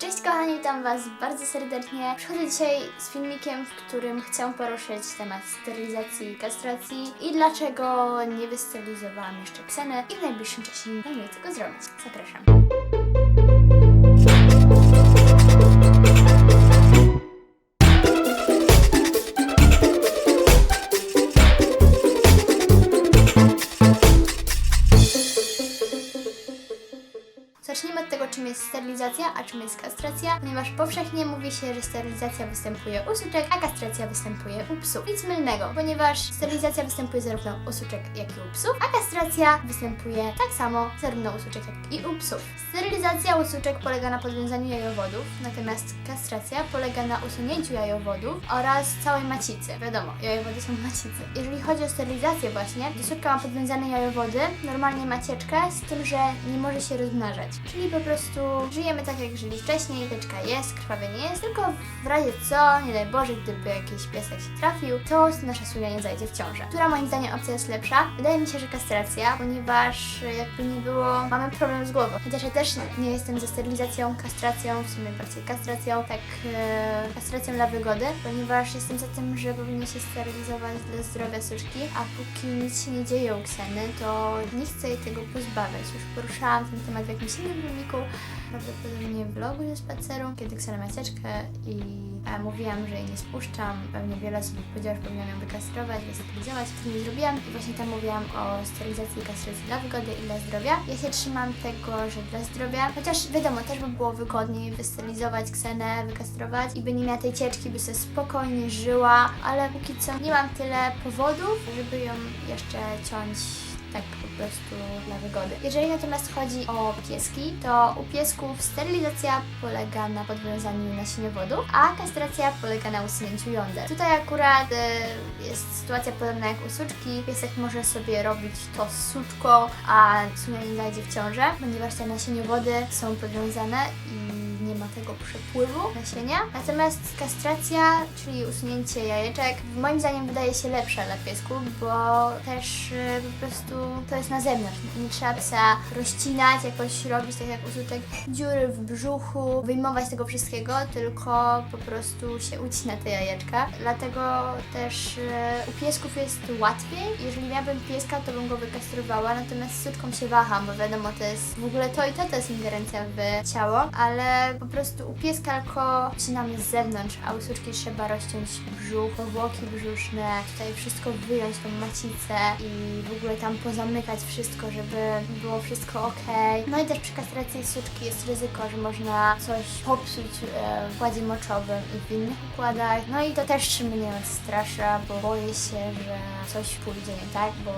Cześć kochani, witam Was bardzo serdecznie. Przychodzę dzisiaj z filmikiem, w którym chcę poruszyć temat sterylizacji i kastracji i dlaczego nie wystylizowałam jeszcze Kseny i w najbliższym czasie nie planuję tego zrobić. Zapraszam. Jest sterylizacja, a czym jest kastracja, ponieważ powszechnie mówi się, że sterylizacja występuje u suczek, a kastracja występuje u psów. Nic mylnego, ponieważ sterylizacja występuje zarówno u suczek, jak i u psów, a kastracja występuje tak samo zarówno u suczek, jak i u psów. Sterylizacja u suczek polega na podwiązaniu jajowodów, natomiast kastracja polega na usunięciu jajowodów oraz całej macicy. Wiadomo, jajowody są macicy. Jeżeli chodzi o sterylizację właśnie, suczka ma podwiązane jajowody, normalnie macieczkę, z tym, że nie może się rozmnażać. Czyli po prostu żyjemy tak, jak żyli wcześniej, teczka jest, krwawie nie jest, tylko w razie co, nie daj Boże, gdyby jakiś piesek się trafił, to nasza sunia nie zajdzie w ciążę. Która moim zdaniem opcja jest lepsza? Wydaje mi się, że kastracja, ponieważ jakby nie było, mamy problem z głową. Chociaż ja też nie jestem za sterylizacją, kastracją, w sumie bardziej kastracją, tak e, kastracją dla wygody, ponieważ jestem za tym, że powinien się sterylizować dla zdrowia suczki, a póki nic się nie dzieje u Kseny, to nie chcę jej tego pozbawiać. Już poruszałam ten temat w jakimś innym filmiku, prawdopodobnie w vlogu ze spaceru, kiedy Ksena ma cieczkę i a mówiłam, że jej nie spuszczam. Pewnie wiele osób powiedziało, że powinnam ją wykastrować, wysterylizować. To nie zrobiłam i właśnie tam mówiłam o sterylizacji i kastracji dla wygody i dla zdrowia. Ja się trzymam tego, że dla zdrowia, chociaż wiadomo, też by było wygodniej wysterylizować Ksenę, wykastrować i by nie miała tej cieczki, by sobie spokojnie żyła, ale póki co nie mam tyle powodów, żeby ją jeszcze ciąć tak po prostu dla wygody. Jeżeli natomiast chodzi o pieski, to u piesków sterylizacja polega na podwiązaniu nasieniowodów, a kastracja polega na usunięciu jąder. Tutaj akurat e, jest sytuacja podobna jak u suczki. Piesek może sobie robić to z suczką, a sunia nie zajdzie w ciążę, ponieważ te nasieniowody są podwiązane i ma tego przepływu nasienia. Natomiast kastracja, czyli usunięcie jajeczek, moim zdaniem wydaje się lepsza dla piesków, bo też y, po prostu to jest na zewnątrz. Nie trzeba psa rozcinać, jakoś robić tak jak u suczek, dziury w brzuchu, wyjmować tego wszystkiego, tylko po prostu się ucina te jajeczka. Dlatego też y, u piesków jest łatwiej. Jeżeli miałabym pieska, to bym go wykastrowała, natomiast z suczką się waham, bo wiadomo, to jest w ogóle to i to, to jest ingerencja w ciało, ale po prostu u pieska tylko ucinamy z zewnątrz, a u suczki trzeba rozciąć brzuch, powłoki brzuszne, tutaj wszystko wyjąć, tą macicę i w ogóle tam pozamykać wszystko, żeby było wszystko ok. No i też przy kastracji suczki jest ryzyko, że można coś popsuć e, w układzie moczowym i w innych układach. No i to też mnie strasza, bo boję się, że coś pójdzie nie tak, bo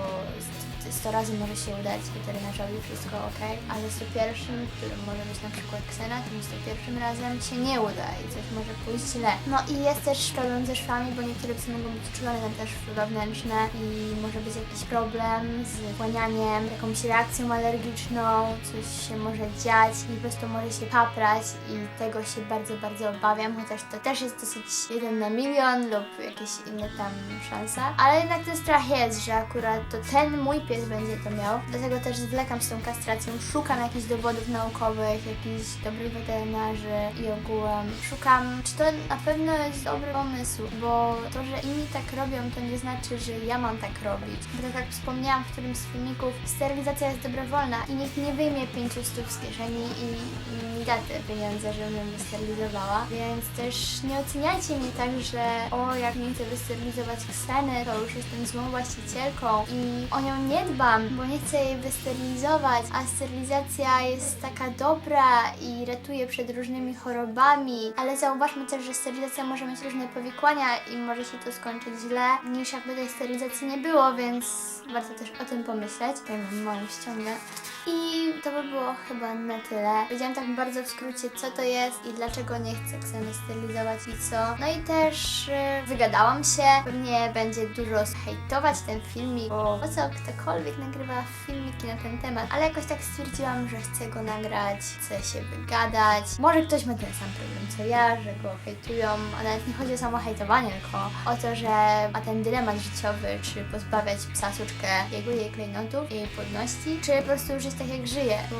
100 razy może się udać weterynarzowi, wszystko ok, ale z to pierwszym, którym może być na przykład ksena, tym z to pierwszym razem się nie uda i coś może pójść źle. No i jest też problem ze szwami, bo niektóre psy mogą być uczulone na te szwy wewnętrzne i może być jakiś problem z wchłanianiem, jakąś reakcją alergiczną, coś się może dziać i po prostu może się paprać i tego się bardzo, bardzo obawiam, chociaż to też jest dosyć jeden na milion lub jakieś inne tam szanse, ale jednak ten strach jest, że akurat to ten mój pies będzie to miał, dlatego też zwlekam z tą kastracją, szukam jakichś dowodów naukowych, jakichś dobrych weterynarzy i ogółem szukam, czy to na pewno jest dobry pomysł, bo to, że inni tak robią, to nie znaczy, że ja mam tak robić. Bo tak jak wspomniałam w którymś z filmików, sterylizacja jest dobrowolna i nikt nie wyjmie 500 z kieszeni i, mi da te pieniądze, żebym wysterylizowała, więc też nie oceniajcie mnie tak, że o, jak nie chcę wysterylizować Kseny, to już jestem złą właścicielką i o nią nie dbam, bo nie chcę jej wysterylizować, a sterylizacja jest taka dobra i ratuje przed różnymi chorobami, ale zauważmy też, że sterylizacja może mieć różne powikłania i może się to skończyć źle, niż jakby tej sterylizacji nie było, więc warto też o tym pomyśleć. Tutaj mam moją ściągę. I to by było chyba na tyle. Powiedziałam tak bardzo w skrócie, co to jest i dlaczego nie chcę Kseny sterylizować i co. No i też y, wygadałam się. Pewnie będzie dużo hejtować ten filmik, bo po co ktokolwiek nagrywa filmiki na ten temat. Ale jakoś tak stwierdziłam, że chcę go nagrać, chcę się wygadać. Może ktoś ma ten sam problem co ja, że go hejtują, a nawet nie chodzi o samo hejtowanie, tylko o to, że ma ten dylemat życiowy, czy pozbawiać psa suczkę jego, jej klejnotów, jej płodności, czy po prostu tak jak żyje, bo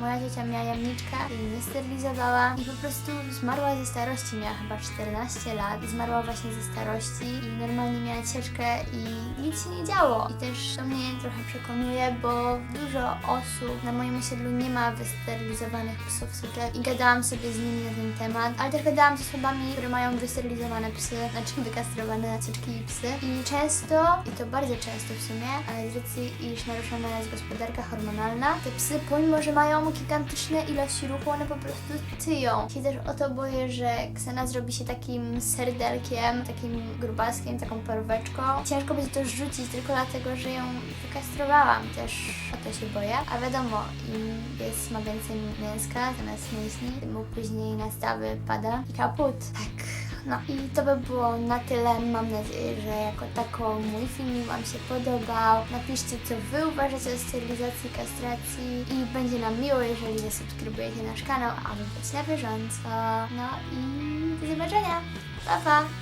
moja ciocia miała jamniczkę i nie sterylizowała i po prostu zmarła ze starości, miała chyba 14 lat. Zmarła właśnie ze starości i normalnie miała cieczkę i nic się nie działo. I też to mnie trochę przekonuje, bo dużo osób na moim osiedlu nie ma wysterylizowanych psów suczek i gadałam sobie z nimi na ten temat, ale też gadałam z osobami, które mają wysterylizowane psy, znaczy wykastrowane suczki i psy. I często, i to bardzo często w sumie, z racji iż naruszona jest gospodarka hormonalna, te psy pomimo, że mają gigantyczne ilości ruchu, one po prostu tyją. Się też o to boję, że Ksena zrobi się takim serdelkiem, takim grubaskiem, taką paróweczką. Ciężko będzie to rzucić tylko dlatego, że ją wykastrowałam. Też o to się boję. A wiadomo, im pies ma więcej mięska zamiast mięśni, tym mu później na stawy pada i kaput. Tak. No i to by było na tyle. Mam nadzieję, że jako tako mój filmik Wam się podobał. Napiszcie, co Wy uważacie o sterylizacji, kastracji i będzie nam miło, jeżeli zasubskrybujecie nasz kanał, aby być na bieżąco. No i do zobaczenia. Pa, pa!